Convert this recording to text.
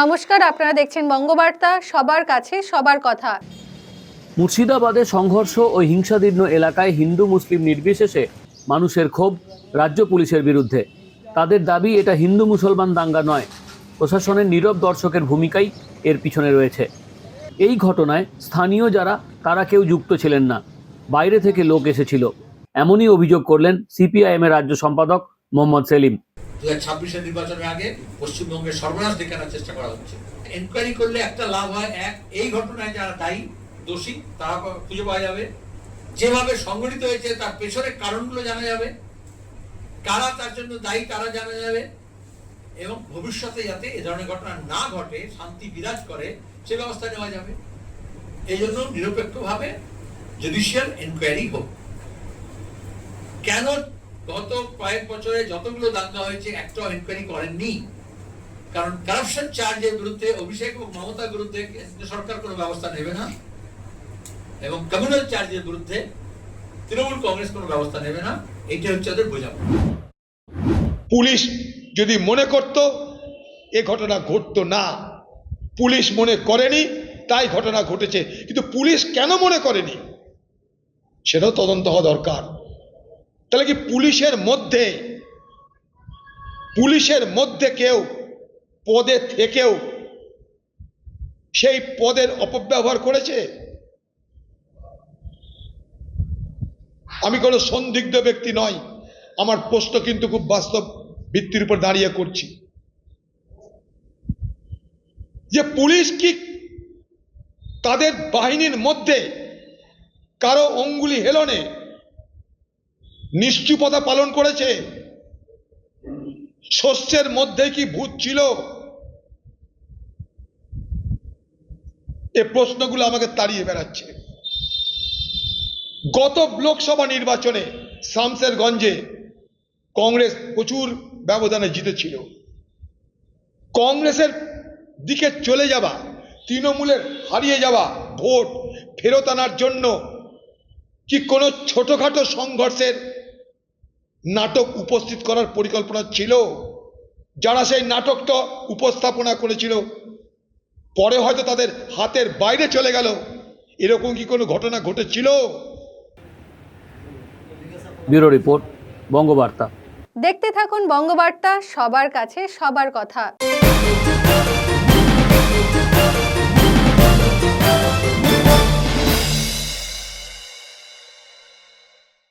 নমস্কার, আপনারা দেখছেন বঙ্গবার্তা, সবার কাছে সবার কথা। মুর্শিদাবাদে সংঘর্ষ ও হিংসাদীর্ণ এলাকায় হিন্দু মুসলিম নির্বিশেষে মানুষের ক্ষোভ রাজ্য পুলিশের বিরুদ্ধে। তাদের দাবি, এটা হিন্দু মুসলমান দাঙ্গা নয়। প্রশাসনের নীরব দর্শকের ভূমিকাই এর পিছনে রয়েছে। এই ঘটনায় স্থানীয় যারা, তারা কেউ যুক্ত ছিলেন না। বাইরে থেকে লোক এসেছিল। এমনই অভিযোগ করলেন সিপিআইএমের রাজ্য সম্পাদক মোহাম্মদ সেলিম। হাজার নির্বাচনের আগে পশ্চিমবঙ্গের সর্বনাশ আনার চেষ্টা করা হচ্ছে। এনকোয়ারি করলে একটা লাভ হয় এক, এই ঘটনায় যারা দায়ী, দোষী, তারা খুঁজে পাওয়া যাবে। যেভাবে সংগঠিত হয়েছে, তার পেছনের কারণগুলো জানা যাবে। কারা তার জন্য দায়ী, তারা জানা যাবে। এবং ভবিষ্যতে যাতে এ ধরনের ঘটনা না ঘটে, শান্তি বিরাজ করে, সে ব্যবস্থা নেওয়া যাবে। এই জন্য নিরপেক্ষভাবে জুডিশিয়াল এনকোয়ারি হোক। কেন গত কয়েক বছরে যতগুলো দাঙ্গা হয়েছে একটাও এনকোয়ারি করেননি। কারণ কারাপশন চার্জের বিরুদ্ধে, অভিষেক এবং মমতার বিরুদ্ধে সরকার কোনো ব্যবস্থা নেবে না। এবং কমিউনাল চার্জের বিরুদ্ধে তৃণমূল কংগ্রেস কোনো ব্যবস্থা নেবে না। এইটা হচ্ছে ওদের বোঝাপড়া। পুলিশ যদি মনে করত, এ ঘটনা ঘটতো না। পুলিশ মনে করেনি, তাই ঘটনা ঘটেছে। কিন্তু পুলিশ কেন মনে করেনি? সেটাও তদন্ত হওয়া দরকার। তাহলে কি পুলিশের মধ্যে পুলিশের মধ্যে কেউ পদে থেকেও সেই পদের অপব্যবহার করেছে? আমি কোনো সন্দিগ্ধ ব্যক্তি নয় আমার প্রশ্ন কিন্তু খুব বাস্তব ভিত্তির উপর দাঁড়িয়ে করছি। যে পুলিশ কি তাদের বাহিনীর মধ্যে কারও অঙ্গুলি হেলনে নিশ্চুপতা পালন করেছে। শস্যের মধ্যে কি ভূত ছিল? এ প্রশ্নগুলো আমাকে তাড়িয়ে বেড়াচ্ছে। গত লোকসভা নির্বাচনে শামসেরগঞ্জে কংগ্রেস প্রচুর ব্যবধানে জিতেছিল। কংগ্রেসের দিকে চলে যাওয়া, তৃণমূলের হারিয়ে যাওয়া ভোট ফেরত আনার জন্য কি কোনো ছোটোখাটো সংঘর্ষের নাটক উপস্থিত করার পরিকল্পনা ছিল। যারা সেই নাটকটা উপস্থাপনা করেছিল পরে হয়তো তাদের হাতের বাইরে চলে গেল। এরকম কি কোনো ঘটনা ঘটেছিল? Bureau report Bangabarta. দেখতে থাকুন বঙ্গবার্তা সবার কাছে সবার কথা।